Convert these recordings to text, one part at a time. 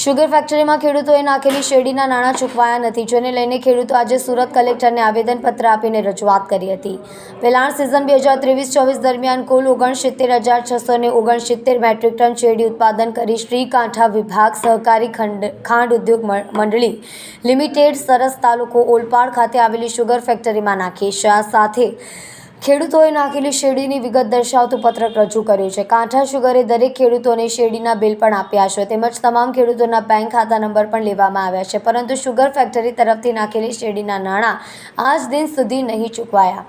Sugar ફેક્ટરીમાં ખેડૂતોએ નાખેલી શેરડીના નાણાં ચૂકવાયા નથી, જેને લઈને ખેડૂતો આજે સુરત કલેક્ટરને આવેદનપત્ર આપીને રજૂઆત કરી હતી. વેલાણ સિઝન બે હજાર ત્રેવીસ ચોવીસ દરમિયાન કુલ ઓગણસિત્તેર હજાર છસો ને ઓગણસિત્તેર મેટ્રિક ટન શેરડી ઉત્પાદન કરી શ્રી કાંઠા વિભાગ સહકારી ખંડ, ખાંડ ઉદ્યોગ મંડળી લિમિટેડ સરસ તાલુકો ઓલપાડ ખાતે આવેલી શુગર ફેક્ટરીમાં નાખી સાથે ખેડૂતોએ નાખેલી શેરડીની વિગત દર્શાવતું પત્રક રજૂ કર્યું છે. કાંઠા શુગરે દરેક ખેડૂતોને શેરડીના બિલ પણ આપ્યા છે. તેમજ તમામ ખેડૂતોના બેંક ખાતા નંબર પણ લેવામાં આવ્યા છે. પરંતુ શુગર ફેક્ટરી તરફથી નાખેલી શેરડીના નાણાં આજ દિન સુધી નહીં ચૂકવાયા.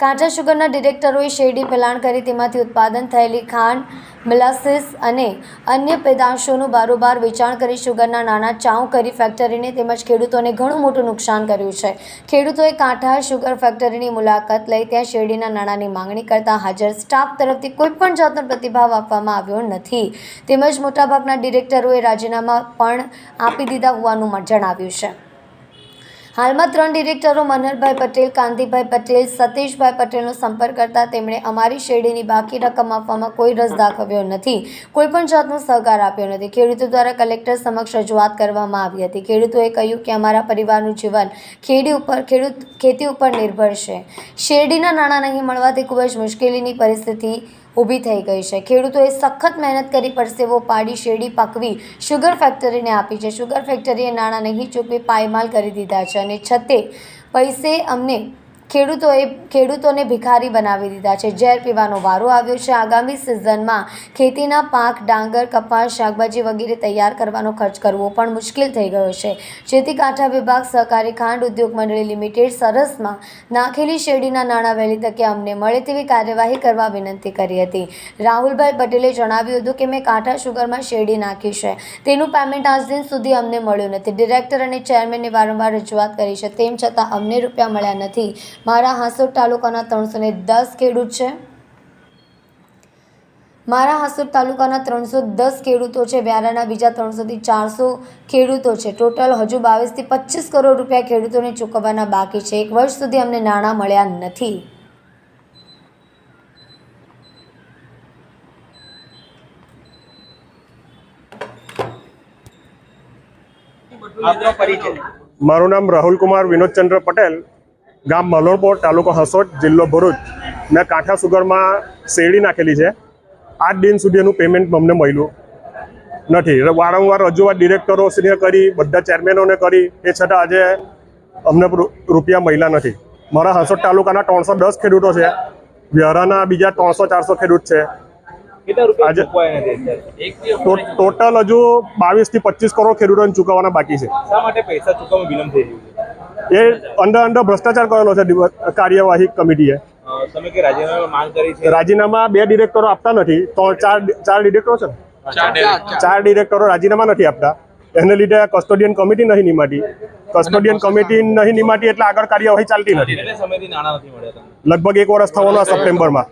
કાંઠા શુગરના ડિરેક્ટરોએ શેરડી પેલાણ કરી તેમાંથી ઉત્પાદન થયેલી ખાંડ, મોલાસીસ અને અન્ય પેદાશોનું બારોબાર વેચાણ કરી શુગરના નાના ચાઉ કરી ફેક્ટરીને તેમજ ખેડૂતોને ઘણું મોટું નુકસાન કર્યું છે. ખેડૂતોએ કાંઠા શુગર ફેક્ટરીની મુલાકાત લઈ ત્યાં શેરડીના નાણાંની માંગણી કરતા હાજર સ્ટાફ તરફથી કોઈપણ જાતનો પ્રતિભાવ આપવામાં આવ્યો નથી. તેમજ મોટાભાગના ડિરેક્ટરોએ રાજીનામા પણ આપી દીધા હોવાનું જણાવ્યું છે. હાલમાં ત્રણ ડિરેક્ટરો મનહરભાઈ પટેલ, કાંતિભાઈ પટેલ, સતીશભાઈ પટેલનો સંપર્ક કરતા તેમણે અમારી શેરડીની બાકી રકમ આપવામાં કોઈ રસ દાખવ્યો નથી. કોઈ પણ જાતનો સહકાર આપ્યો નથી. ખેડૂતો દ્વારા કલેક્ટર સમક્ષ રજૂઆત કરવામાં આવી હતી. ખેડૂતોએ કહ્યું કે અમારા પરિવારનું જીવન ખેડી ઉપર, ખેડૂત ખેતી ઉપર નિર્ભર છે. શેરડીના નાણાં નહીં મળવાથી ખૂબ જ મુશ્કેલીની પરિસ્થિતિ ઊભી થઈ ગઈ છે. ખેડૂતોએ સખત મહેનત કરી પરસેવો પાડી, શેરડી પકવી શુગર ફેક્ટરીને આપી છે. શુગર ફેક્ટરીએ નાણાં નહીં ચૂકવી, પાયમાલ કરી દીધા છે અને છતે પૈસે અમને ખેડૂતોએ ખેડૂતોને ભિખારી બનાવી દીધા છે. ઝેર પીવાનો વારો આવ્યો છે. આગામી સિઝનમાં ખેતીના પાક, ડાંગર, કપાસ, શાકભાજી વગેરે તૈયાર કરવાનો ખર્ચ કરવો પણ મુશ્કેલ થઈ ગયો છે. જેથી કાંઠા વિભાગ સહકારી ખાંડ ઉદ્યોગ મંડળી લિમિટેડ સરસમાં નાખેલી શેરડીના નાણાં વહેલી તકે અમને મળે તેવી કાર્યવાહી કરવા વિનંતી કરી હતી. રાહુલભાઈ પટેલે જણાવ્યું હતું કે, મેં કાંઠા શુગરમાં શેરડી નાખી છે. તેનું પેમેન્ટ આજ દિન સુધી અમને મળ્યું નથી. ડિરેક્ટર અને ચેરમેનને વારંવાર રજૂઆત કરી છે. તેમ છતાં અમને રૂપિયા મળ્યા નથી. મારા હાંસોદ તાલુકાના ત્રણસો ને દસ ખેડૂત છે. મારા હાંસોદ તાલુકાના ત્રણસો દસ ખેડૂતો છે. વ્યારાના બીજા ત્રણસોથી ચારસો ખેડૂતો છે. ટોટલ હજુ બાવીસથી પચીસ કરોડ રૂપિયા ખેડૂતોને ચૂકવવાના બાકી છે. એક વર્ષ સુધી અમને નાણાં મળ્યા નથી. મારું નામ રાહુલ કુમાર વિનોદચંદ્ર પટેલ. ગામ મલોરપોર તાલુકો હસોટ જિલ્લો ભરૂચ મેં કાંઠા સુગરમાં શેરડી નાખેલી છે. આજ દિન સુધી એનું પેમેન્ટ અમને મળ્યું નથી. વારંવાર રજૂઆત ડિરેક્ટરો શ્રીને કરી બધા ચેરમેનોને કરી. એ છતાં આજે અમને રૂપિયા મળ્યા નથી. મારા હસોટ તાલુકાના ત્રણસો દસ ખેડૂતો છે. વ્યારાના બીજા ત્રણસો ચારસો ખેડૂત છે. આજે- ટોટલ હજુ બાવીસથી પચીસ કરોડ ખેડૂતોને ચૂકવવાના બાકી છે. શા માટે પૈસા ચૂકવવામાં વિલંબ થઈ રહ્યું છે? એ અંડર અંડર ભ્રષ્ટાચાર કરેલો છે કાર્યવાહી કમિટીએ. રાજીનામા માંગ કરી છે? રાજીનામા બે ડિરેક્ટરો આપતા નથી. તો ચાર ચાર ડિરેક્ટરો છે ચાર ડિરેક્ટરો રાજીનામા નથી આપતા. એને લીધે કસ્ટોડિયન કમિટી નહીં નિમાતી. કસ્ટોડિયન કમિટી નહીં નિમાતી એટલે આગળ કાર્યવાહી ચાલતી નથી. કેટલા સમયથી નાણાં નથી મળ્યા તમને? લગભગ એક વર્ષ થવાનો સપ્ટેમ્બરમાં